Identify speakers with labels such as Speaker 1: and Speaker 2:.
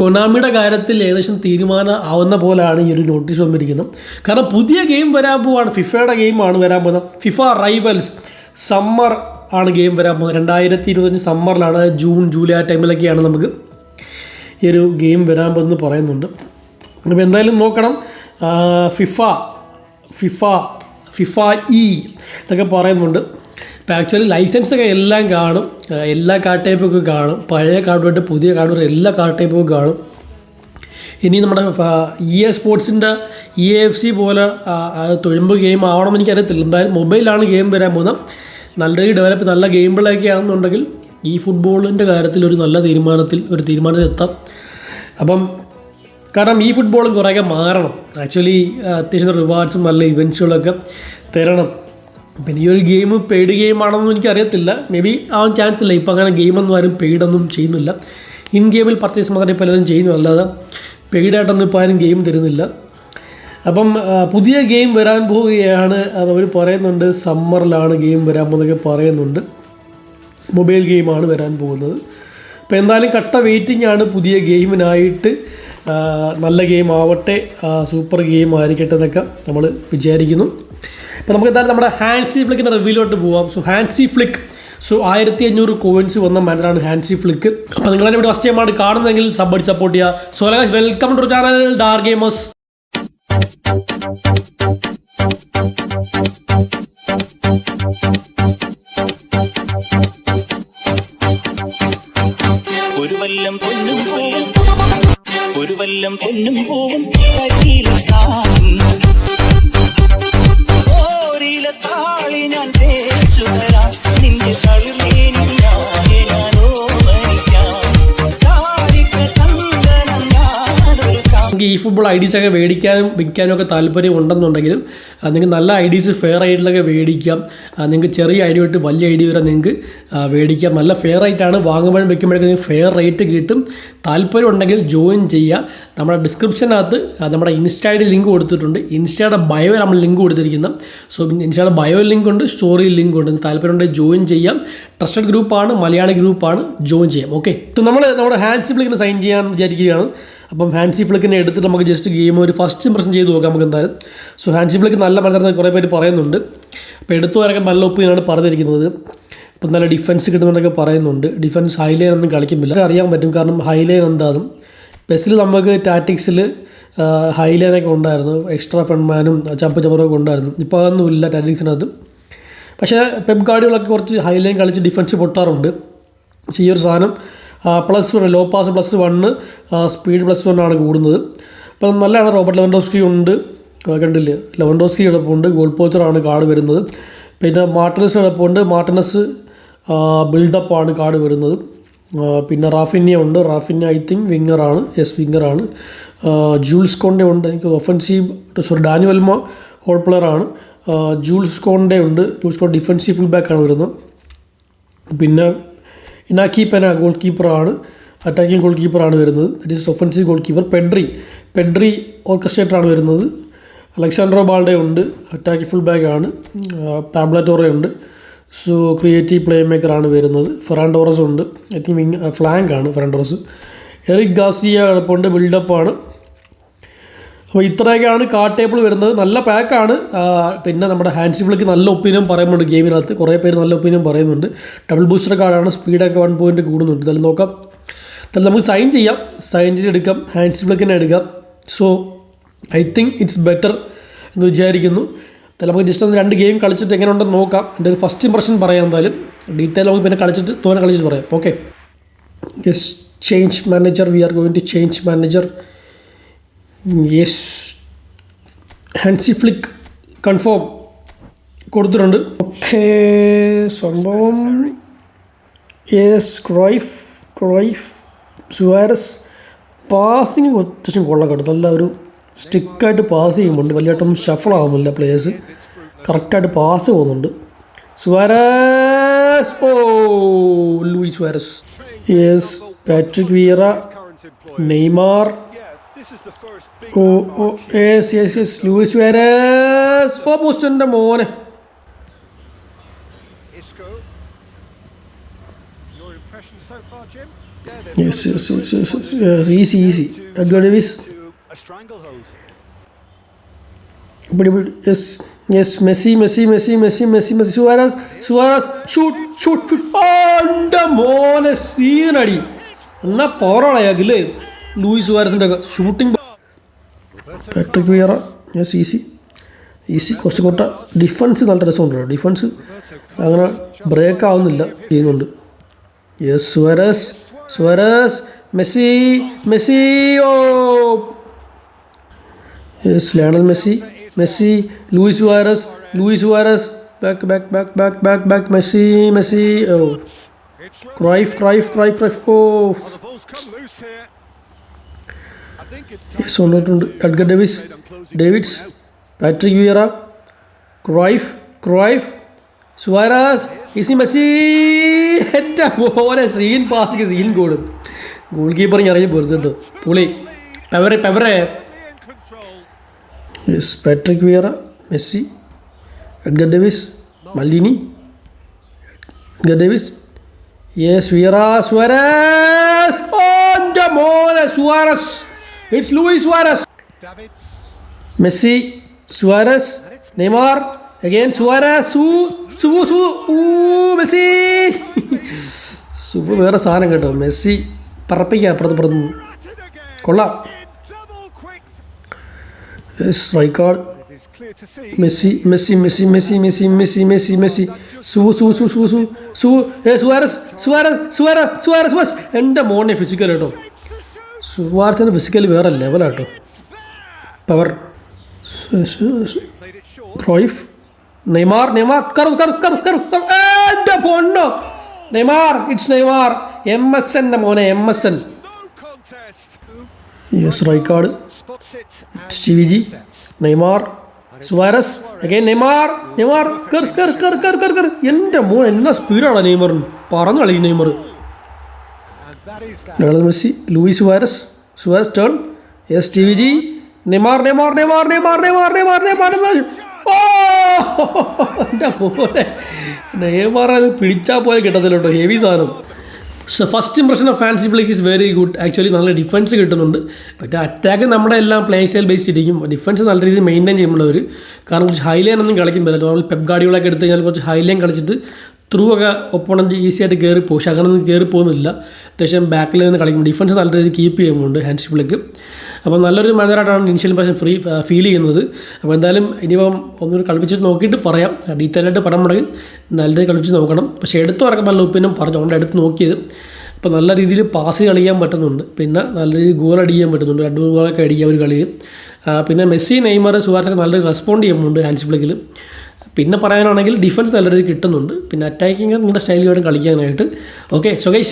Speaker 1: കൊനാമിയുടെ കാര്യത്തിൽ ഏകദേശം തീരുമാനം ആവുന്ന പോലെയാണ് ഈ ഒരു നോട്ടീസ് വന്നിരിക്കുന്നത്. കാരണം പുതിയ ഗെയിം വരാൻ പോവാണ്. ഫിഫയുടെ ഗെയിമാണ് വരാൻ പോകുന്നത്. ഫിഫ റൈവൽസ് സമ്മർ ആണ് ഗെയിം വരാൻ പോകുന്നത്. രണ്ടായിരത്തി ഇരുപത്തഞ്ച് സമ്മറിലാണ് ജൂൺ ജൂലൈ ആ ടൈമിലൊക്കെയാണ് നമുക്ക് ഈ ഒരു ഗെയിം വരാൻ പോകുന്നത് പറയുന്നുണ്ട്. അപ്പോൾ എന്തായാലും നോക്കണം. ഫിഫ ഫിഫ ഫിഫ ഇ എന്നൊക്കെ പറയുന്നുണ്ട്. ഇപ്പോൾ ആക്ച്വലി ലൈസൻസൊക്കെ എല്ലാം കാണും. എല്ലാ കാർഡ് ടൈപ്പൊക്കെ കാണും. പഴയ കാർഡ് തൊട്ട് പുതിയ കാർഡ് വരെ എല്ലാ കാർഡ് ടൈപ്പൊക്കെ കാണും. ഇനി നമ്മുടെ ഇ എ സ്പോർട്സിന്റെ ഇ എഫ് സി പോലെ തൊഴുമ്പ് ഗെയിം ആവണമെന്ന് എനിക്കറിയത്തില്ല. എന്തായാലും മൊബൈലാണ് ഗെയിം വരാൻ പോകുന്നത്. നല്ല രീതിയിൽ ഡെവലപ്പ് നല്ല ഗെയിമുകളൊക്കെ ആണെന്നുണ്ടെങ്കിൽ ഈ ഫുട്ബോളിന്റെ കാര്യത്തിൽ ഒരു നല്ല തീരുമാനത്തിൽ ഒരു തീരുമാനത്തിൽ എത്താം. അപ്പം കാരണം ഈ ഫുട്ബോളും കുറേയൊക്കെ മാറണം. ആക്ച്വലി അത്യാവശ്യം റിവാർഡ്സും നല്ല ഇവന്റ്സുകളൊക്കെ തരണം. പിന്നെ ഈ ഒരു ഗെയിം പെയ്ഡ് ഗെയിം ആണെന്ന് എനിക്കറിയത്തില്ല. മേ ബി ആ ചാൻസ് ഇല്ല. ഇപ്പോൾ അങ്ങനെ ഗെയിമൊന്നും ആരും പെയ്ഡൊന്നും ചെയ്യുന്നില്ല. ഇൻ ഗെയിമിൽ പർച്ചേസ് മാത്രമേ പലരും ചെയ്യുന്നു. അല്ലാതെ പെയ്ഡായിട്ടൊന്നും ഇപ്പോൾ ആരും ഗെയിം തരുന്നില്ല. അപ്പം പുതിയ ഗെയിം വരാൻ പോവുകയാണ്. അവർ പറയുന്നുണ്ട്. സമ്മറിലാണ് ഗെയിം വരാൻ പോകുന്നതൊക്കെ പറയുന്നുണ്ട് മൊബൈൽ ഗെയിമാണ് വരാൻ പോകുന്നത്. അപ്പോൾ എന്തായാലും കട്ട വെയിറ്റിംഗ് ആണ് പുതിയ ഗെയിമിനായിട്ട് നല്ല ഗെയിം ആവട്ടെ. സൂപ്പർ ഗെയിം ആയിരിക്കട്ടെ എന്നൊക്കെ നമ്മൾ വിചാരിക്കുന്നു. അപ്പോൾ നമുക്ക് എന്തായാലും നമ്മുടെ ഹാൻസി ഫ്ലിക്കിന്റെ റിവ്യൂലോട്ട് പോവാം. സോ ഹാൻസി ഫ്ലിക്ക് സോ ആയിരത്തി അഞ്ഞൂറ് കോയിൻസ് വന്ന മാനറാണ് ഹാൻസി ഫ്ലിക്ക് അപ്പോൾ നിങ്ങളെ ഇവിടെ ഫസ്റ്റ് ടൈമാണ് കാണുന്നതെങ്കിൽ സബ് സപ്പോർട്ട് ചെയ്യുക. So welcome to channel Dar Gamers
Speaker 2: ഒരു വല്ലം പൊന്നും പോവും. ഒരു വല്ലം പൊന്നും പൂവും.
Speaker 1: ഫുട്ബോൾ ഐ ഡീസ് ഒക്കെ മേടിക്കാനും വിൽക്കാനും ഒക്കെ താല്പര്യം ഉണ്ടെന്നുണ്ടെങ്കിലും നിങ്ങൾക്ക് നല്ല ഐ ഡീസ് ഫെയർ ആയിട്ടൊക്കെ മേടിക്കാം. നിങ്ങൾക്ക് ചെറിയ ഐ ഡി തൊട്ട് വലിയ ഐ ഡി വരെ നിങ്ങൾക്ക് മേടിക്കാം. നല്ല ഫെയർ ആയിട്ടാണ് വാങ്ങുമ്പോഴും വെക്കുമ്പോഴേക്കും നിങ്ങൾക്ക് ഫെയർ റേറ്റ് കിട്ടും. താല്പര്യം ഉണ്ടെങ്കിൽ ജോയിൻ ചെയ്യുക. നമ്മുടെ ഡിസ്ക്രിപ്ഷനകത്ത് നമ്മുടെ ഇൻസ്റ്റയുടെ ലിങ്ക് കൊടുത്തിട്ടുണ്ട്. ഇൻസ്റ്റയുടെ ബയോ നമ്മൾ ലിങ്ക് കൊടുത്തിരിക്കുന്നത് സോ ഇൻസ്റ്റയുടെ ബയോ ലിങ്ക് ഉണ്ട് സ്റ്റോറി ലിങ്ക് ഉണ്ട്. താല്പര്യം ഉണ്ടെങ്കിൽ ജോയിൻ ചെയ്യാം ട്രസ്റ്റഡ് ഗ്രൂപ്പാണ് മലയാളി ഗ്രൂപ്പാണ് ജോയിൻ ചെയ്യാം. ഓക്കെ സോ നമ്മൾ നമ്മുടെ ഹാൻഡ്സി ഫ്ലിക്കിന് സൈൻ ചെയ്യാൻ വിചാരിക്കുകയാണ്. അപ്പം ഹാൻസി ഫ്ലിക്കിനെ എടുത്തിട്ട് നമുക്ക് ജസ്റ്റ് ഗെയിം ഒരു ഫസ്റ്റ് ഇംപ്രഷൻ ചെയ്ത് നോക്കാം നമുക്ക് എന്തായാലും. സോ ഹാൻഡ്സി ഫ്ലിക്ക് നല്ല മത്സരം കുറേ പേര് പറയുന്നുണ്ട്. അപ്പോൾ എടുത്തു വരക്കാൻ നല്ല ഒപ്പിനാണ് പറഞ്ഞിരിക്കുന്നത്. ഇപ്പം നല്ല ഡിഫൻസ് കിട്ടുന്നുണ്ടൊക്കെ പറയുന്നുണ്ട്. ഡിഫൻസ് ഹൈലൈൻ ഒന്നും കളിക്കുന്നില്ല. അറിയാൻ പറ്റും. കാരണം ഹൈലൈൻ എന്താണെന്നും പെസിൽ നമുക്ക് ടാറ്റിക്സിൽ ഹൈലൈനൊക്കെ ഉണ്ടായിരുന്നു. എക്സ്ട്രാ ഫൺമാനും ചപ്പ് ചപ്പറൊക്കെ ഉണ്ടായിരുന്നു ഇപ്പോൾ അതൊന്നും ഇല്ല ടാറ്റിക്സിനകത്ത് പക്ഷേ പെപ് ഗാർഡികളൊക്കെ കുറച്ച് ഹൈലൈൻ കളിച്ച് ഡിഫൻസ് പൊട്ടാറുണ്ട്. പക്ഷേ ഈ ഒരു സാധനം plus one low pass plus one speed plus one ആണ് കൂടുന്നത്. അപ്പം നല്ലതാണ്. റോബർട്ട് ലെവൻഡോസ്കി ഉണ്ട്. കണ്ടില്ലേ? ലെവൻഡോസ്കി എളുപ്പമുണ്ട് ഗോൾ പോച്ചറാണ് കാർഡ് വരുന്നത്. പിന്നെ മാർട്ടിനസ് എളുപ്പമുണ്ട് മാർട്ടിനസ് ബിൽഡപ്പാണ് കാർഡ് വരുന്നത്. പിന്നെ റാഫിന്യ ഉണ്ട്. റാഫിന്യ ഐ തിങ്ക് വിങ്ങറാണ് യെസ് വിങ്ങറാണ് ജൂൾസ് കോണ്ടെ ഉണ്ട്. എനിക്ക് ഒഫൻസീവ് സോറി ഡാനുവൽമ ഹോൾ പ്ലെയറാണ് ജൂൾസ് കോണ്ടെ ഉണ്ട്. ജൂൾസ് കോൺ ഡിഫൻസീവ് ഫുൾ ബാക്കാണ് വരുന്നത്. പിന്നെ ഇനാക്കി പെന ഗോൾ കീപ്പറാണ് അറ്റാക്കിംഗ് ഗോൾ കീപ്പറാണ് വരുന്നത്. That is offensive goalkeeper Pedri Pedri ഓർക്കസ്ട്രേറ്ററാണ് വരുന്നത്. അലക്സാൻഡ്രോ ബാൾഡെ ഉണ്ട്. അറ്റാക്കി ഫുൾ ബാക്കാണ് പാബ്ലറ്റോറെ ഉണ്ട്. സോ ക്രിയേറ്റീവ് പ്ലേ മേക്കറാണ് വരുന്നത്. ഫെറാൻഡോറസ് ഉണ്ട്. ഐ തിങ്ക് വിങ് ഫ്ലാങ്ക് ആണ് ഫെറാൻഡോറസ് എറിക് ഗാസിയ എളുപ്പമുണ്ട് ആണ്. അപ്പോൾ ഇത്രയൊക്കെയാണ് കാർഡ് ടേബിൾ വരുന്നത്. നല്ല പാക്കാണ് പിന്നെ നമ്മുടെ ഹാൻഡ്സി ഫ്ലിക്ക് നല്ല ഒപ്പീനിയൻ പറയുന്നുണ്ട് ഗെയിമിനകത്ത്. കുറേ പേര് നല്ല ഒപ്പീനിയൻ പറയുന്നുണ്ട്. ഡബിൾ ബൂസ്റ്റർ കാർഡാണ് സ്പീഡൊക്കെ വൺ പോയിന്റ് കൂടുന്നുണ്ട്. എന്തായാലും നോക്കാം. എന്തായാലും നമുക്ക് സൈൻ ചെയ്യാം. സൈൻ ചെയ്തെടുക്കാം ഹാൻഡ്സി ഫ്ലിക്കിനെ എടുക്കാം. So I think it's better എന്ന് വിചാരിക്കുന്നു. എന്തായാലും നമുക്ക് ജസ്റ്റ് ഒന്ന് രണ്ട് ഗെയിം കളിച്ചിട്ട് എങ്ങനെ ഉണ്ടെന്ന് നോക്കാം. എന്റെ ഒരു ഫസ്റ്റ് ഇമ്പ്രഷൻ പറയാം എന്തായാലും. ഡീറ്റെയിൽ നമുക്ക് പിന്നെ കളിച്ചിട്ട് തോനെ കളിച്ചിട്ട് പറയാം. Okay yes change manager we are going to change manager yes Hansi Flick confirm കൊടുത്തിട്ടുണ്ട്. ഓക്കെ സംഭവം. Yes Cruyff Cruyff Suarez passing അത്യാവശ്യം കൊള്ളാം കേട്ടോ. നല്ല ഒരു സ്റ്റിക്കായിട്ട് പാസ് ചെയ്യുന്നുണ്ട്. വലിയ ഷഫിൾ ആകുന്നില്ല പ്ലേയേഴ്സ് കറക്റ്റായിട്ട് പാസ് പോകുന്നുണ്ട്. Suarez. Oh Luis Suarez. Yes Patrick Vieira Neymar oh oh yes yes yes Luis Suarez oh പോസ്റ്റിന്റെ മോനെ? Yes yes yes yes yes easy easy
Speaker 3: stranglehold.
Speaker 1: പിടി പിടി yes yes Messi Messi Messi Messi Messi Messi Suarez Suarez shoot shoot shoot എന്റെ മോനെ സീനടി. എന്നാ പോറാളയാക്കില്ലേ Luis സുവാരസിന്റെ ഒക്കെ shooting Patrick Vieira yes easy easy കുറച്ച് കൊട്ട. ഡിഫൻസ് നല്ല രസമുണ്ട് ഡിഫൻസ് അങ്ങനെ ബ്രേക്ക് ആവുന്നില്ല ചെയ്യുന്നുണ്ട്. Yes Suarez Suarez Messi Messi oh. Yes Lionel Messi Messi Luis Suarez Luis Suarez back back back back back back Messi Messi. Oh. Cruyff Cruyff Cruyff Cruyff oh. വന്നിട്ടുണ്ട്. Edgar Davids Davids Patrick Vieira Cruyff Cruyff Suarez easy Messi. എന്റെ പോലെ scene പാസിക്ക് scene കൂടും. Goal കീപ്പറിങ് ഇറങ്ങി പൊരുത്തുണ്ട് പുളി. പെവറെ പെവറെ. Yes Patrick Vieira Messi Edgar Davids മല്ലിനി Edgar Davids yes Vieira Suarez Suarez it's Luis Suarez Messi Suarez Neymar again Suarez സു സു ഊ മെസ്സി സു വേറെ സാധനം കേട്ടോ. മെസ്സി പറപ്പിക്കുക അപ്പുറത്ത് പുറത്ത് കൊള്ളാം.
Speaker 3: See.
Speaker 1: Messi Messi Messi Messi Messi Messi Messi Messi സു സു സു സു സു സു ഏ Suarez Suarez Suarez Suarez Suarez എന്റെ മോനെ ഫിസിക്കൽ കേട്ടോ. സുവാരസിന്റെ ഫിസിക്കൽ വേറെ ലെവലാട്ടോ പവർ ക്രോയിഫ് നെയ്മാർ നെയ്മാർ. കറു കറു കറു കറു എന്റെ പൊണ്ണോ Neymar it's Neymar. M S എന്റെ മോനെ M S N. Yes Rijkaard
Speaker 3: Spots it. And
Speaker 1: Stevie G Neymar Suarez again Neymar Neymar കർ കർ കർ കർ കർ കർ എന്റെ മോൻ എന്നാ സ്പീഡാണ് നെയ്മറിന്? പറഞ്ഞു കളി Neymar. Lionel Messi? Luis Suarez. Suarez turn S T V G Neymar Neymar Neymar Neymar Neymar Neymar Neymar Neymar. Oh! എന്റെ മോനെ. നെയ്മാർ അത് പിടിച്ചാൽ പോലെ കിട്ടത്തില്ലോട്ടോ ഹെവി സാധനം. So first impression of fancy plaque is very good actually നല്ല defence കിട്ടുന്നുണ്ട്. മറ്റേ അറ്റാക്ക് നമ്മുടെ എല്ലാം പ്ലേ സ്റ്റൈൽ ബേസ് ഇരിക്കും. ഡിഫൻസ് നല്ല രീതിയിൽ മെയിന്റെയിൻ ചെയ്യുന്നവർ കാരണം കുറച്ച് ഹൈലൈൻ ഒന്നും കളിക്കാൻ പറ്റില്ല. നമ്മൾ പെപ് ഗാഡികളൊക്കെ എടുത്ത് കഴിഞ്ഞാൽ കുറച്ച് ഹൈലൈൻ കളിച്ചിട്ട് ത്രൂ ഒക്കെ ഒപ്പോണന്റ് ഈസി ആയിട്ട് കയറി പോകും പക്ഷേ അങ്ങനെ ഒന്നും കയറി പോകുന്നില്ല. അത്യാവശ്യം ബാക്കിൽ നിന്ന് കളിക്കും ഡിഫൻസ് നല്ല രീതിയിൽ കീപ്പ് ചെയ്യുന്നുണ്ട് ഹാൻഡ് ഷിപ്പിലേക്ക് അപ്പോൾ നല്ലൊരു മാനേജറായിട്ടാണ് ഇനിഷ്യൽ പക്ഷേ ഫ്രീ ഫീൽ ചെയ്യുന്നത്. അപ്പോൾ എന്തായാലും ഇനിയിപ്പം ഒന്നുകൂടി കളിപ്പിച്ചിട്ട് നോക്കിയിട്ട് പറയാം. ഡീറ്റെയിൽ ആയിട്ട് പറയാൻ പറയുമ്പോഴേക്കും നല്ല രീതിയിൽ കളിപ്പിച്ച് നോക്കണം. പക്ഷേ എടുത്തു ഇറക്കാൻ നല്ല ഒപ്പിനും പറഞ്ഞു അതുകൊണ്ട് എടുത്ത് നോക്കിയത്. അപ്പോൾ നല്ല രീതിയിൽ പാസ് കളിക്കാൻ പറ്റുന്നുണ്ട്. പിന്നെ നല്ല രീതിയിൽ ഗോൾ അടിക്കാൻ പറ്റുന്നുണ്ട്. രണ്ട് മൂന്ന് ഗോളൊക്കെ അടിക്കാൻ ഒരു കളി പിന്നെ മെസ്സി നെയ്മർ സുഹാസൊക്കെ നല്ല രീതിയിൽ റെസ്പോണ്ട് ചെയ്യുന്നുണ്ട് ഹാൻഡ് ഷിപ്പിലേക്കിൽ പിന്നെ പറയാനാണെങ്കിൽ ഡിഫൻസ് നല്ല രീതിയിൽ കിട്ടുന്നുണ്ട്. പിന്നെ അറ്റാക്കിങ് നിങ്ങളുടെ സ്റ്റൈലിലോട്ട് കളിക്കാനായിട്ട്. Okay so by